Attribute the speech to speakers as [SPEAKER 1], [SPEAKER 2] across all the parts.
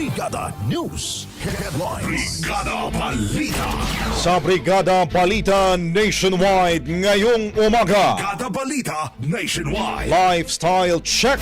[SPEAKER 1] Brigada News Headlines.
[SPEAKER 2] Brigada Balita.
[SPEAKER 3] Sa Brigada Balita Nationwide ngayong umaga.
[SPEAKER 2] Brigada Balita Nationwide.
[SPEAKER 3] Lifestyle check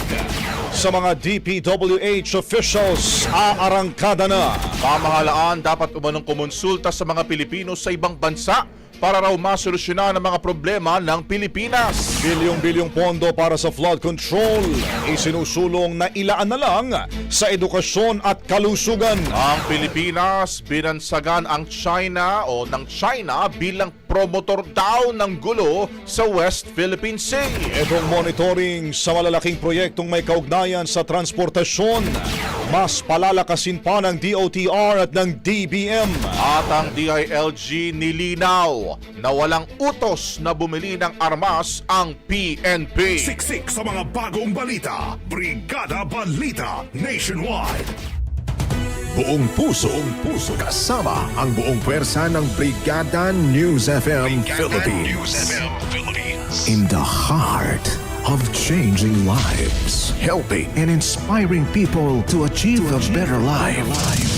[SPEAKER 3] sa mga DPWH officials aarangkada na.
[SPEAKER 4] Pamahalaan dapat umanong kumonsulta sa mga Pilipino sa ibang bansa para raw masolusyonan ang mga problema ng Pilipinas.
[SPEAKER 3] Bilyong-bilyong pondo para sa flood control isinusulong na ilaan na lang sa edukasyon at kalusugan.
[SPEAKER 4] Ang Pilipinas binansagan ang China o ng China bilang promotor daw ng gulo sa West Philippine Sea.
[SPEAKER 3] Itong monitoring sa malalaking proyektong may kaugnayan sa transportasyon, mas palalakasin pa ng DOTR at ng DBM.
[SPEAKER 4] At ang DILG nilinaw na walang utos na bumili ng armas ang PNP.
[SPEAKER 2] Siksik sa mga bagong balita. Brigada Balita Nationwide.
[SPEAKER 1] Buong puso, buong puso kasama ang buong pwersa ng Brigada News FM Philippines. In the heart of changing lives, helping and inspiring people to achieve a better life.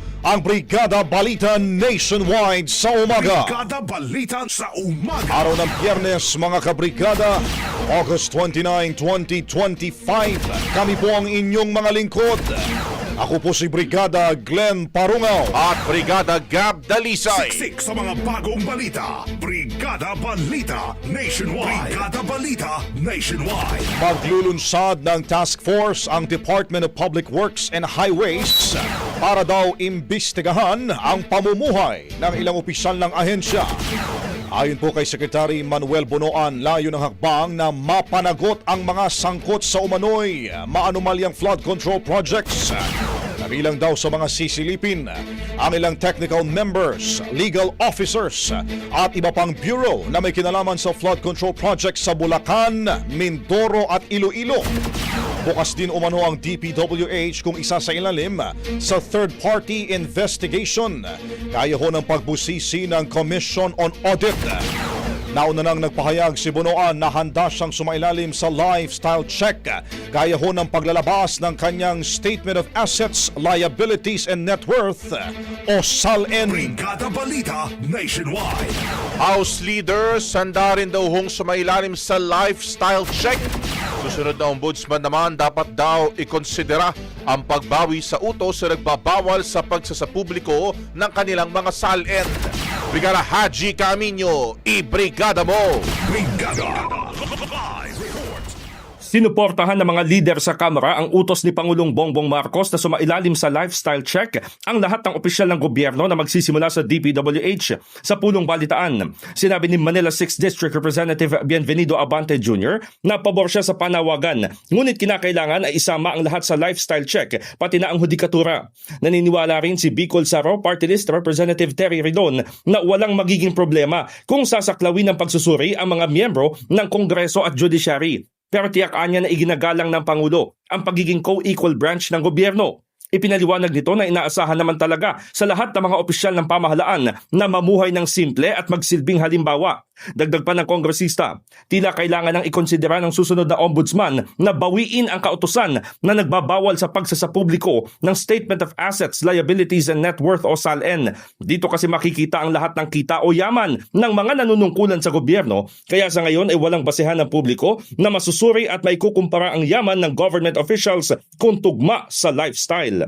[SPEAKER 3] ang Brigada Balita Nationwide sa umaga.
[SPEAKER 2] Brigada Balita sa umaga.
[SPEAKER 3] Araw ng Biyernes mga kabrigada, August 29, 2025. Kami po ang inyong mga lingkod. Ako po si Brigada Glenn Parungaw.
[SPEAKER 4] At Brigada Gab Dalisay.
[SPEAKER 2] Siksik sa mga bagong balita. Brigada Balita Nationwide. Brigada Balita Nationwide.
[SPEAKER 3] Maglulunsad ng task force ang Department of Public Works and Highways para daw imbestigahan ang pamumuhay ng ilang opisyal ng ahensya. Ayon po kay Secretary Manuel Bonoan, layo ng hakbang na mapanagot ang mga sangkot sa umano'y maanumalyang flood control projects. Kabilang daw sa mga sisilipin ang ilang technical members, legal officers at iba pang bureau na may kinalaman sa flood control projects sa Bulacan, Mindoro at Iloilo. Bukas din umano ang DPWH kung isa sa ilalim sa third-party investigation. Kaya ho ng pagbusisi ng Commission on Audit. Nauna nang nagpahayag si Bunoan na handa siyang sumailalim sa lifestyle check gaya ho ng paglalabas ng kanyang Statement of Assets, Liabilities and Net Worth o SALN.
[SPEAKER 2] Brigada Balita Nationwide.
[SPEAKER 4] House leaders, sanda rin daw hong sumailalim sa lifestyle check. Susunod na ombudsman naman dapat daw ikonsidera ang pagbawi sa utos sa nagbabawal sa pagsasapubliko ng kanilang mga salin. Brigada Haji Camino, i-brigada mo!
[SPEAKER 2] Brigada.
[SPEAKER 5] Sinuportahan ng mga leader sa Kamara ang utos ni Pangulong Bongbong Marcos na sumailalim sa lifestyle check ang lahat ng opisyal ng gobyerno na magsisimula sa DPWH sa pulong balitaan. Sinabi ni Manila 6th District Representative Bienvenido Abante Jr. na pabor siya sa panawagan ngunit kinakailangan ay isama ang lahat sa lifestyle check pati na ang hudikatura. Naniniwala rin si Bicol Saro Party List Representative Terry Ridon na walang magiging problema kung sasaklawin ng pagsusuri ang mga miyembro ng Kongreso at Judiciary. Pero tiyak niya na iginagalang ng Pangulo ang pagiging co-equal branch ng gobyerno. Ipinaliwanag nito na inaasahan naman talaga sa lahat ng mga opisyal ng pamahalaan na mamuhay ng simple at magsilbing halimbawa. Dagdag pa ng kongresista, tila kailangan ng ikonsidera ng susunod na ombudsman na bawiin ang kautusan na nagbabawal sa pagsasapubliko ng Statement of Assets, Liabilities and Net Worth o SALN. Dito kasi makikita ang lahat ng kita o yaman ng mga nanunungkulan sa gobyerno kaya sa ngayon ay walang basehan ng publiko na masusuri at may kukumpara ang yaman ng government officials kung tugma sa lifestyle.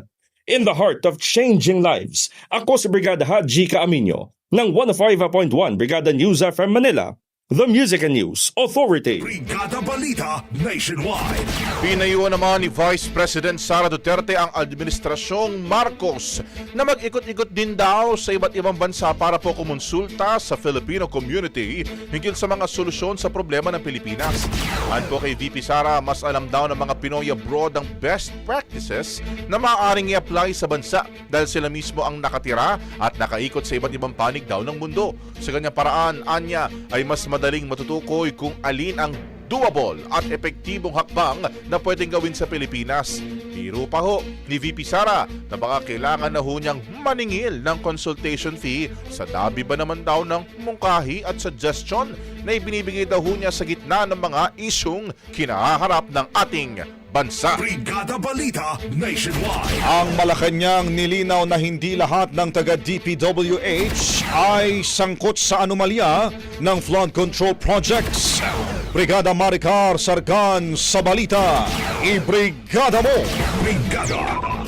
[SPEAKER 5] In the heart of changing lives, ako si Brigada Haji Kaaminyo ng 105.1 Brigada News FM Manila, The Music and News Authority.
[SPEAKER 2] Brigada Balita Nationwide.
[SPEAKER 4] Pinayuan naman ni Vice President Sara Duterte ang administrasyong Marcos na mag-ikot-ikot din daw sa iba't ibang bansa para po kumonsulta sa Filipino community hinggil sa mga solusyon sa problema ng Pilipinas. Ayon po kay VP Sara, mas alam daw ng mga Pinoy abroad ang best practices na maaaring i-apply sa bansa dahil sila mismo ang nakatira at nakaikot sa iba't ibang panig daw ng mundo. Sa ganyang paraan, anya ay mas madaling matutukoy kung alin ang doable at epektibong hakbang na pwedeng gawin sa Pilipinas. Biro pa ho ni VP Sara na baka kailangan na ho niyang maningil ng consultation fee sa dabi ba naman daw ng mungkahi at suggestion na ibinibigay daw ho niya sa gitna ng mga isyong kinaharap ng ating bansa.
[SPEAKER 2] Brigada Balita Nationwide.
[SPEAKER 3] Ang Malacanang nilinaw na hindi lahat ng taga DPWH ay sangkot sa anomalya ng flood control projects. Brigada Maricar Sargan sa balita. I-brigada mo!
[SPEAKER 2] Brigada.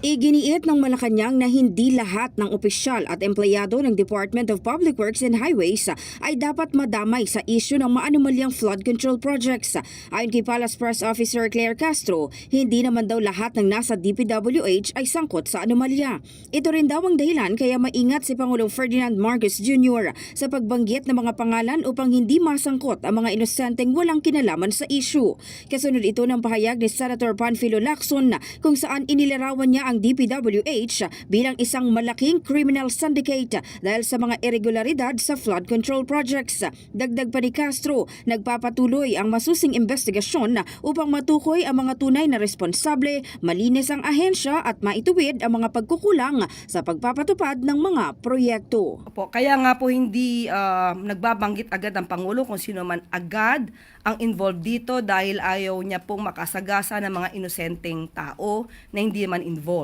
[SPEAKER 6] Iginiit ng Malacanang na hindi lahat ng opisyal at empleyado ng Department of Public Works and Highways ay dapat madamay sa isyu ng maanumalyang flood control projects. Ayon kay Palace Press Officer Claire Castro, hindi naman daw lahat ng nasa DPWH ay sangkot sa anomalya. Ito rin daw ang dahilan kaya maingat si Pangulong Ferdinand Marcos Jr. sa pagbanggit ng mga pangalan upang hindi masangkot ang mga inosenteng walang kinalaman sa isyu. Kasunod ito ng pahayag ni Senator Panfilo Lacson kung saan inilarawan niya ang DPWH bilang isang malaking criminal syndicate dahil sa mga irregularidad sa flood control projects. Dagdag pa ni Castro, nagpapatuloy ang masusing investigasyon upang matukoy ang mga tunay na responsable, malinis ang ahensya at maituwid ang mga pagkukulang sa pagpapatupad ng mga proyekto.
[SPEAKER 7] Opo, kaya nga po hindi ah, nagbabanggit agad ang Pangulo kung sino man agad ang involved dito dahil ayaw niya pong makasagasa ng mga inosenteng tao na hindi man involved.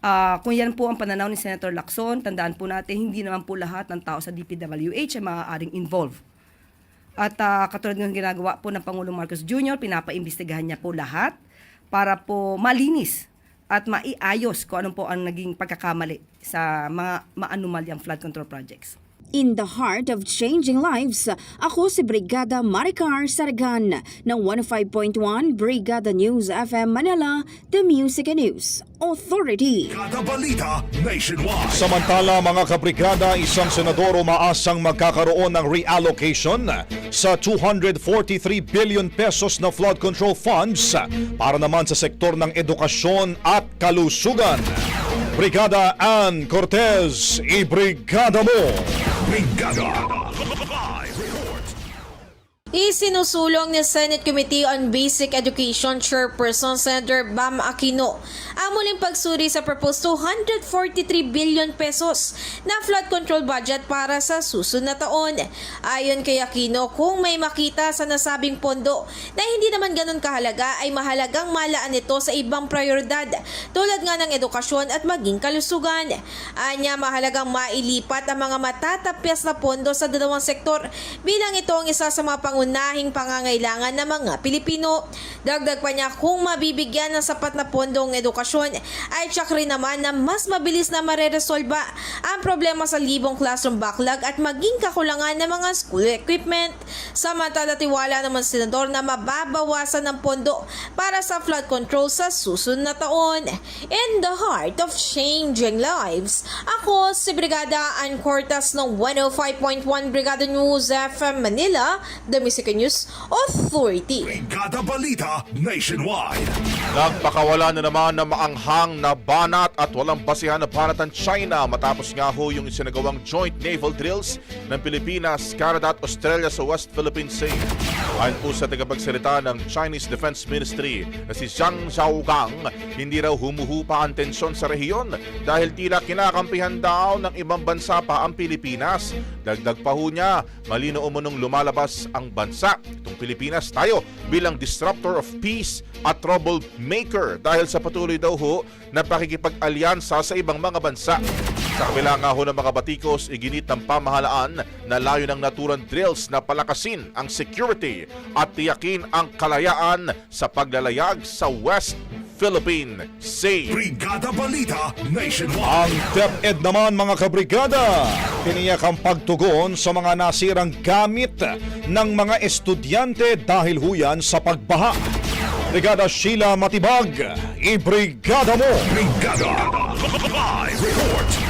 [SPEAKER 7] Ah, kung yan po ang pananaw ni Senator Lacson, tandaan po natin hindi naman po lahat ng tao sa DPWH ay maaaring involved. At ah, katulad ng ginagawa po ng Pangulong Marcos Jr., pinapaimbestigahan niya po lahat para po malinis at maiayos kung ano po ang naging pagkakamali sa mga maanumalyang flood control projects.
[SPEAKER 6] In the heart of changing lives, ako si Brigada Maricar Sargan ng 105.1 Brigada News FM Manila, The Music and News Authority.
[SPEAKER 2] Brigada Balita Nationwide.
[SPEAKER 3] Samantala mga kabrigada, isang senador umaasang magkakaroon ng reallocation sa 243 billion pesos na flood control funds para naman sa sektor ng edukasyon at kalusugan. Brigada Ann Cortez, i-brigada mo!
[SPEAKER 2] Brigada.
[SPEAKER 8] Isinusulong ni Senate Committee on Basic Education Chairperson Senator Bam Aquino ang muling pagsuri sa proposed 243 billion pesos na flood control budget para sa susunod na taon. Ayon kay Aquino, kung may makita sa nasabing pondo na hindi naman ganun kahalaga ay mahalagang malaan ito sa ibang prioridad tulad nga ng edukasyon at maging kalusugan. Anya mahalagang mailipat ang mga matatapyas na pondo sa dalawang sektor bilang ito ang isa sa mga pangunahing pangangailangan ng mga Pilipino. Dagdag pa niya kung mabibigyan ng sapat na pondong edukasyon ay tsak rin naman na mas mabilis na mareresolba ang problema sa libong classroom backlog at maging kakulangan ng mga school equipment. Samantala tiwala naman senador na mababawasan ng pondo para sa flood control sa susunod na taon. In the heart of changing lives, ako si Brigada Ann Cortas ng 105.1 Brigada News FM Manila, The Music News Authority.
[SPEAKER 2] Brigada Balita Nationwide.
[SPEAKER 4] Nagpakawala na naman ng maanghang na banat at walang basihan na banat ang China matapos nga ho yung isinagawang joint naval drills ng Pilipinas, Canada at Australia sa West Philippine Sea. Ayon po sa tagapagsalita ng Chinese Defense Ministry na si Zhang Zhaogang, hindi raw humuhupa ang tensyon sa rehiyon dahil tila kinakampihan daw ng ibang bansa pa ang Pilipinas. Dagdag pa ho niya, malino umunong lumalabas ang bansa, itong Pilipinas tayo bilang disruptor of peace at troublemaker dahil sa patuloy daw ho na pakikipag-alyansa sa ibang mga bansa. Sa kabila nga ho ng mga batikos, iginit ng pamahalaan na layo ng naturang drills na palakasin ang security at tiyakin ang kalayaan sa paglalayag sa West Philippine Sea.
[SPEAKER 2] Brigada Balita Nationwide.
[SPEAKER 3] Ang DepEd naman mga kabrigada, tiniyak ang pagtugon sa mga nasirang gamit ng mga estudyante dahil huyan sa pagbaha. Brigada Sheila Matibag, ibrigada mo!
[SPEAKER 2] Brigada Live Report.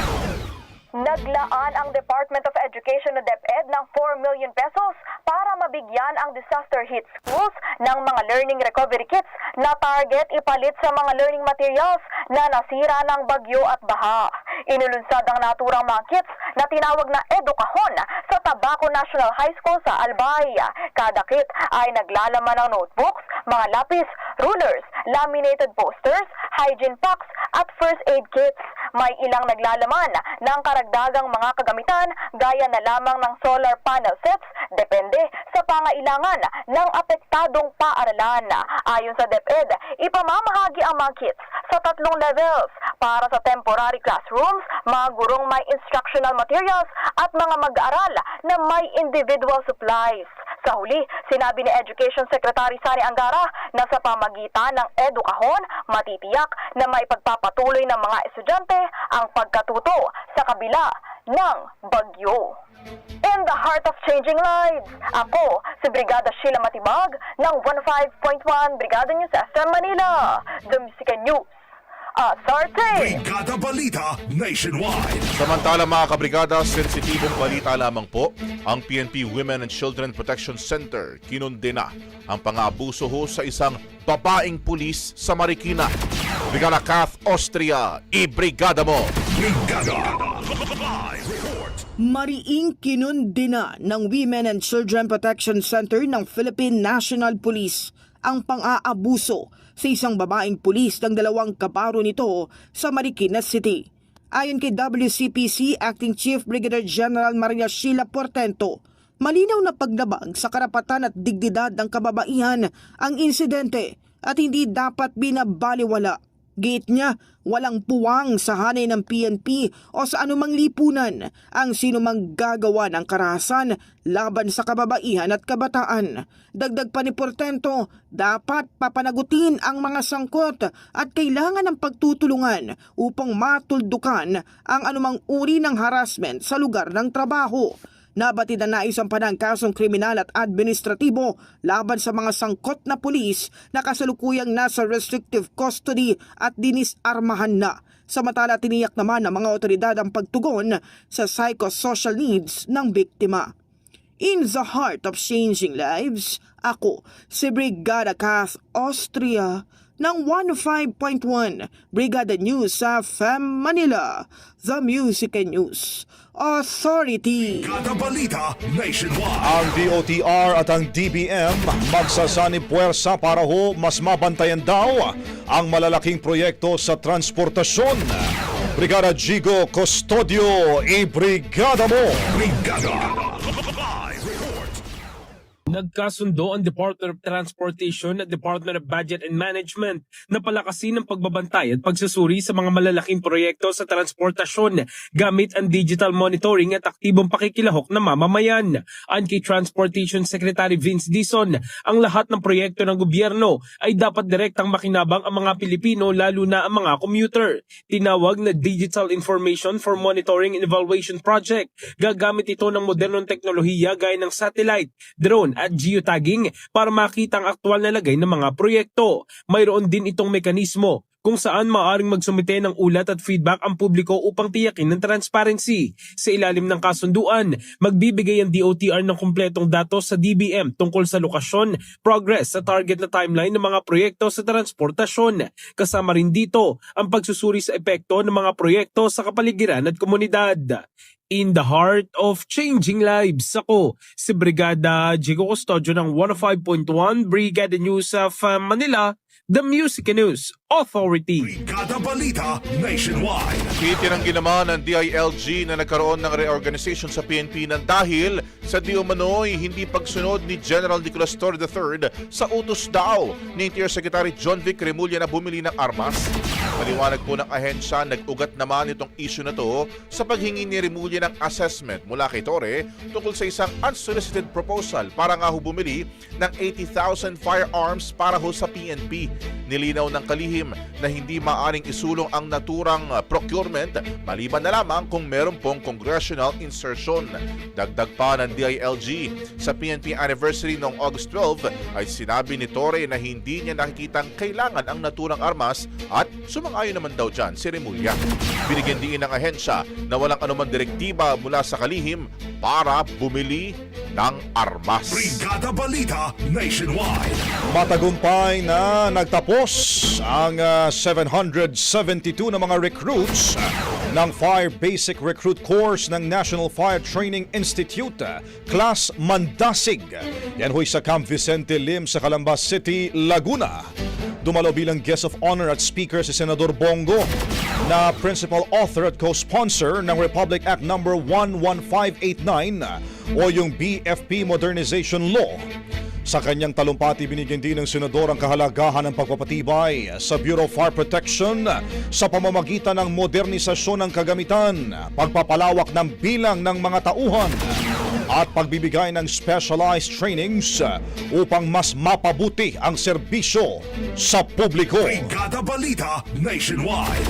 [SPEAKER 9] Naglaan ang Department of Education o DepEd ng 4 million pesos para mabigyan ang disaster hit schools ng mga learning recovery kits na target ipalit sa mga learning materials na nasira ng bagyo at baha. Inulunsad ang naturang mga kits na tinawag na Edukahon sa Tabaco National High School sa Albay. Kada kit ay naglalaman ng notebooks, mga lapis, rulers, laminated posters, hygiene packs at first aid kits. May ilang naglalaman ng karagdagang mga kagamitan gaya na lamang ng solar panel sets depende sa pangailangan ng apektadong paaralan. Ayon sa DepEd, ipamamahagi ang mga kits sa tatlong levels para sa temporary classrooms, mga gurong may instructional materials at mga mag-aaral na may individual supplies. Sa huli, sinabi ni Education Secretary Sani Angara na sa pamagitan ng edukahon, matitiyak na may pagpapatuloy ng mga estudyante ang pagkatuto sa kabila ng bagyo. In the heart of changing lives, ako si Brigada Sheila Matibag ng 15.1 Brigada News FM Manila, The Music News. Asarte!
[SPEAKER 2] Brigada Balita Nationwide.
[SPEAKER 4] Samantala mga kabrigada, sensitibong balita lamang po, ang PNP Women and Children Protection Center kinundena ang pang-aabuso ho sa isang babaeng pulis sa Marikina. Brigada Kath Austria, i-brigada mo!
[SPEAKER 2] Brigada Live Report.
[SPEAKER 10] Mariing kinundina ng Women and Children Protection Center ng Philippine National Police ang pang-aabuso sa isang babaeng pulis ng dalawang kabaro nito sa Marikina City. Ayon kay WCPC Acting Chief Brigadier General Maria Sheila Portento, malinaw na paglabag sa karapatan at dignidad ng kababaihan ang insidente at hindi dapat binabaliwala. Gate niya, walang puwang sa hanay ng PNP o sa anumang lipunan ang sinumang gagawa ng karahasan laban sa kababaihan at kabataan. Dagdag pa ni Portento, dapat papanagutin ang mga sangkot at kailangan ng pagtutulungan upang matuldukan ang anumang uri ng harassment sa lugar ng trabaho. Nabatid na naisampan ang kasong kriminal at administratibo laban sa mga sangkot na pulis na kasalukuyang nasa restrictive custody at dinisarmahan na. Samantala tiniyak naman ng mga otoridad ang pagtugon sa psychosocial needs ng biktima. In the heart of changing lives, ako si Brigada Kath Austria ng 105.1 Brigada News sa FM Manila, The Music and News Authority.
[SPEAKER 2] Kada balita nationwide.
[SPEAKER 3] Ang DOTR at ang DBM magsasanib puwersa para ho mas mabantayan daw ang malalaking proyekto sa transportasyon. Brigada Gigo Custodio, i-brigada mo!
[SPEAKER 2] Brigada.
[SPEAKER 11] Nagkasundo ang Department of Transportation at Department of Budget and Management na palakasin ang pagbabantay at pagsusuri sa mga malalaking proyekto sa transportasyon gamit ang digital monitoring at aktibong pakikilahok ng mamamayan. Ang kay Transportation Secretary Vince Dison, ang lahat ng proyekto ng gobyerno ay dapat direktang makinabang ang mga Pilipino lalo na ang mga commuter. Tinawag na Digital Information for Monitoring and Evaluation Project. Gagamit ito ng modernong teknolohiya gaya ng satellite, drone at geotagging para makita ang aktual na lagay ng mga proyekto. Mayroon din itong mekanismo kung saan maaring magsumite ng ulat at feedback ang publiko upang tiyakin ng transparency. Sa ilalim ng kasunduan, magbibigay ang DOTR ng kumpletong datos sa DBM tungkol sa lokasyon, progress sa target na timeline ng mga proyekto sa transportasyon. Kasama rin dito ang pagsusuri sa epekto ng mga proyekto sa kapaligiran at komunidad. In the heart of changing lives, ako si Brigada Jigo Custodio ng 105.1 Brigada News of uh, Manila, The Music and News Authority.
[SPEAKER 2] Brigada balita nationwide.
[SPEAKER 4] Itinanggi naman ng DILG na nagkaroon ng reorganization sa PNP ng dahil sa di umano'y hindi pagsunod ni General Nicolas Torre III sa utos daw ni Interior Secretary John Vic Remulla na bumili ng armas. Maliwanag po ng ahensya, nag-ugat naman itong issue na to sa paghingi ni Remulla ng assessment mula kay Torre tungkol sa isang unsolicited proposal para nga ho bumili ng 80,000 firearms para ho sa PNP. Nilinaw ng kalihim na hindi maaring isulong ang naturang uh, procurement maliban na lamang kung meron pong congressional insertion. Dagdag pa ng DILG sa PNP anniversary noong August 12 ay sinabi ni Torre na hindi niya nakikitang kailangan ang naturang armas at sumang-ayon naman daw dyan si Remulla. Binigyan din ng ahensya na walang anumang direktiba mula sa kalihim para bumili ng armas.
[SPEAKER 2] Brigada balita nationwide.
[SPEAKER 3] Matagumpay na nagtapos ang ah, 772 na mga recruits ng Fire Basic Recruit Course ng National Fire Training Institute, Class Mandasig. Yan ho'y sa Camp Vicente Lim sa Calambas City, Laguna. Dumalo bilang guest of honor at speaker si Senador Bongo na principal author at co-sponsor ng Republic Act No. 11589 o yung BFP Modernization Law. Sa kanyang talumpati, binigyan din ng senador ang kahalagahan ng pagpapatibay sa Bureau of Fire Protection sa pamamagitan ng modernisasyon ng kagamitan, pagpapalawak ng bilang ng mga tauhan, at pagbibigay ng specialized trainings upang mas mapabuti ang serbisyo sa publiko.
[SPEAKER 2] Brigada balita nationwide.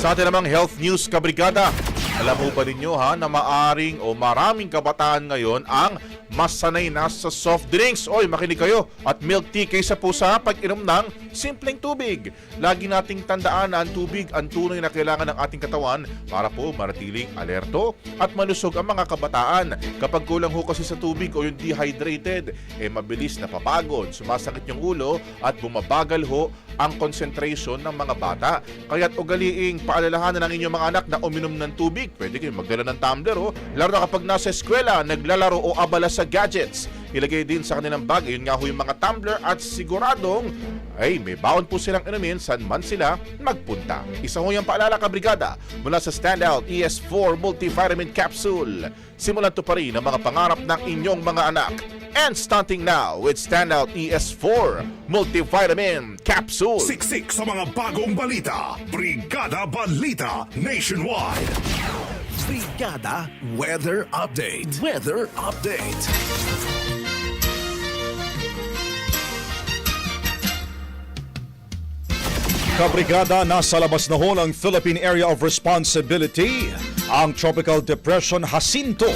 [SPEAKER 4] Sa atin namang health news kabrigada, alam mo ba ninyo ha na maaring o maraming kabataan ngayon ang mas sanay na sa soft drinks. Oy, makinig kayo at milk tea kaysa po sa pag-inom ng simpleng tubig. Lagi nating tandaan na ang tubig ang tunay na kailangan ng ating katawan para po maratiling alerto at malusog ang mga kabataan. Kapag kulang ho kasi sa tubig o yung dehydrated, eh mabilis na papagod, sumasakit yung ulo at bumabagal ho ang concentration ng mga bata. Kaya't ugaliing paalalahanan ng inyong mga anak na uminom ng tubig. Pwede kayo magdala ng tumbler o lalo na kapag nasa eskwela, naglalaro o abala sa gadgets. Ilagay din sa kanilang bag, yun nga ho yung mga tumbler at siguradong ay may baon po silang inumin saan man sila magpunta. Isa ho yung paalala kabrigada mula sa Standout ES4 Multivitamin Capsule. Simulan to pa rin ang mga pangarap ng inyong mga anak. And starting now with Standout ES4 Multivitamin Capsule.
[SPEAKER 2] Siksik sa mga bagong balita. Brigada balita nationwide. Brigada weather update. Weather update.
[SPEAKER 3] Kabrigada, nasa labas na ho ng Philippine Area of Responsibility ang Tropical Depression Jacinto.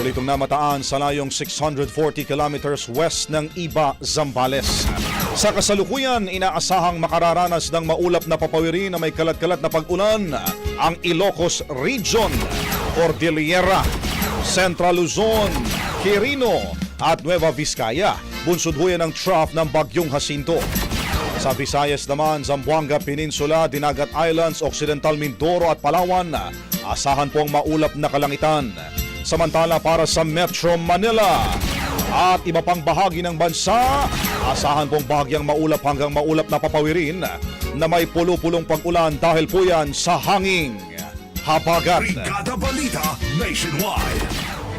[SPEAKER 3] Ulitong namataan sa layong 640 kilometers west ng Iba, Zambales. Sa kasalukuyan, inaasahang makararanas ng maulap na papawiri na may kalat-kalat na pag-ulan ang Ilocos Region, Cordillera, Central Luzon, Quirino at Nueva Vizcaya. Bunsod ho ang trough ng Bagyong Jacinto. Sa Visayas naman, Zamboanga Peninsula, Dinagat Islands, Occidental Mindoro at Palawan, asahan pong maulap na kalangitan. Samantala para sa Metro Manila at iba pang bahagi ng bansa, asahan pong bahagyang maulap hanggang maulap na papawirin na may pulo-pulong pag-ulan dahil po yan sa hanging habagat.
[SPEAKER 2] Brigada Balita Nationwide.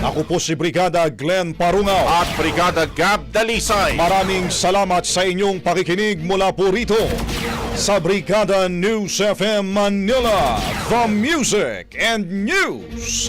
[SPEAKER 3] Ako po si Brigada Glenn Parungaw.
[SPEAKER 4] At Brigada Gab Dalisay.
[SPEAKER 3] Maraming salamat sa inyong pakikinig mula po rito sa Brigada News FM Manila, the Music and News